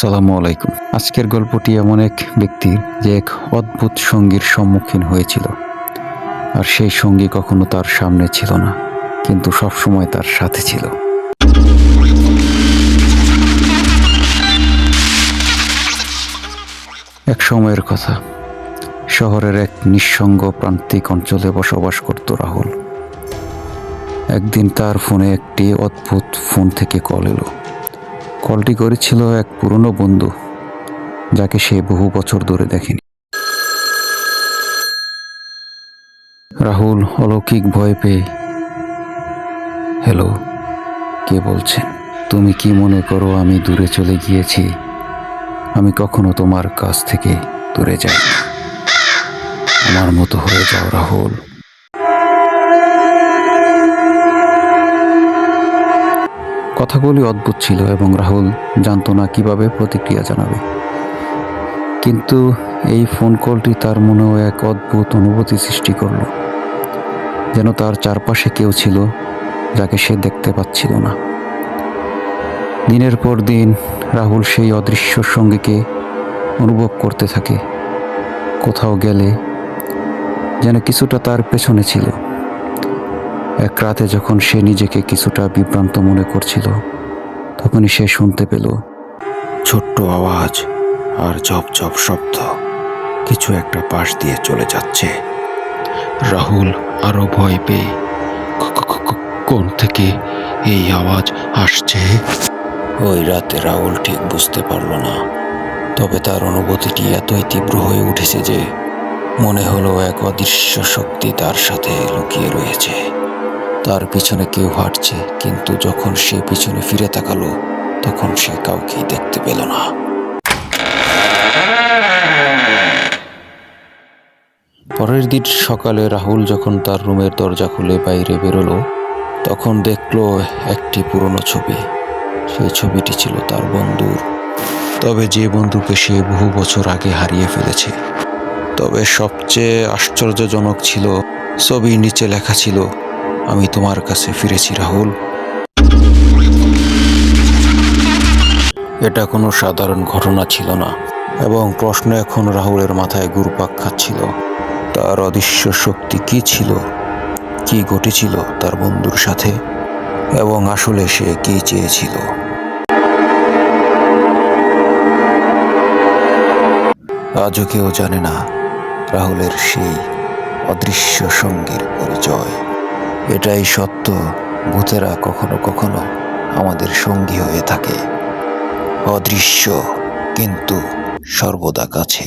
আসসালামু আলাইকুম। আজকের গল্পটি এমন এক ব্যক্তির যে এক অদ্ভুত সঙ্গীর সম্মুখীন হয়েছিল। আর সেই সঙ্গী কখনো তার সামনে ছিল না, কিন্তু সবসময় তার সাথে ছিল। এক সময়ের কথা, শহরের এক নিঃসঙ্গ প্রান্তিক অঞ্চলে বসবাস করত রাহুল। একদিন তার ফোনে একটি অদ্ভুত ফোন থেকে কল এলো। কলটি করেছিল এক পুরনো বন্ধু, যাকে সে বহু বছর ধরে দেখেনি। রাহুল অলৌকিক ভয় পেয়ে, হ্যালো, কে বলছেন? তুমি কি মনে করো আমি দূরে চলে গিয়েছি? আমি কখনো তোমার কাছ থেকে দূরে যাই। আমার মতো হয়ে যাও রাহুল। কথাগুলি অদ্ভুত ছিল এবং রাহুল জানতো না কীভাবে প্রতিক্রিয়া জানাবে। কিন্তু এই ফোন কলটি তার মনেও এক অদ্ভুত অনুভূতি সৃষ্টি করল, যেন তার চারপাশে কেউ ছিল যাকে সে দেখতে পাচ্ছিল না। দিনের পর দিন রাহুল সেই অদৃশ্য সঙ্গীকে অনুভব করতে থাকে, কোথাও গেলে যেন কিছুটা তার পেছনে ছিল। এক রাতে যখন সে নিজেকে কিছুটা বিভ্রান্ত মনে করছিল তখনই সে শুনতে পেল ছোট্ট আওয়াজ আর ঝপ ঝপ শব্দ। কিছু একটা পাশ দিয়ে চলে যাচ্ছে। রাহুল আরও ভয় পেয়ে কোন থেকে এই আওয়াজ আসছে? ওই রাতে রাহুল ঠিক বুঝতে পারল না তবে তার অনুভূতিটি এতই তীব্র হয়ে উঠেছে যে মনে হলো এক অদৃশ্য শক্তি তার সাথে লুকিয়ে রয়েছে। তার পিছনে কেউ হাঁটছে, কিন্তু যখন সে পিছনে ফিরে তাকালো, তখন সে কাউকেই দেখতে পেল না। পরের দিন সকালে রাহুল যখন তার রুমের দরজা খুলে বাইরে বেরোলো, তখন দেখল একটি পুরনো ছবি। সেই ছবিটি ছিল তার বন্ধুর। তবে যে বন্ধুকে সে বহু বছর আগে হারিয়ে ফেলেছে, তবে সবচেয়ে আশ্চর্যজনক ছিল, ছবির নিচে লেখা ছিল আমি তোমার কাছে ফিরেছি, রাহুল। এটা কোনো সাধারণ ঘটনা ছিল না, এবং প্রশ্ন এখন রাহুলের মাথায় ঘুরপাক খাচ্ছিল। তার অদৃশ্য শক্তি কি ছিল? কি ঘটেছিল তার বন্ধুর সাথে? এবং আসলে সে কি চেয়েছিল? আজও কেউ জানে না রাহুলের সেই অদৃশ্য সঙ্গীর পরিচয়। এটাই সত্য ভূতেরা কখনো কখনো আমাদের সঙ্গী হয়ে থাকে। অদৃশ্য কিন্তু সর্বদা কাছে।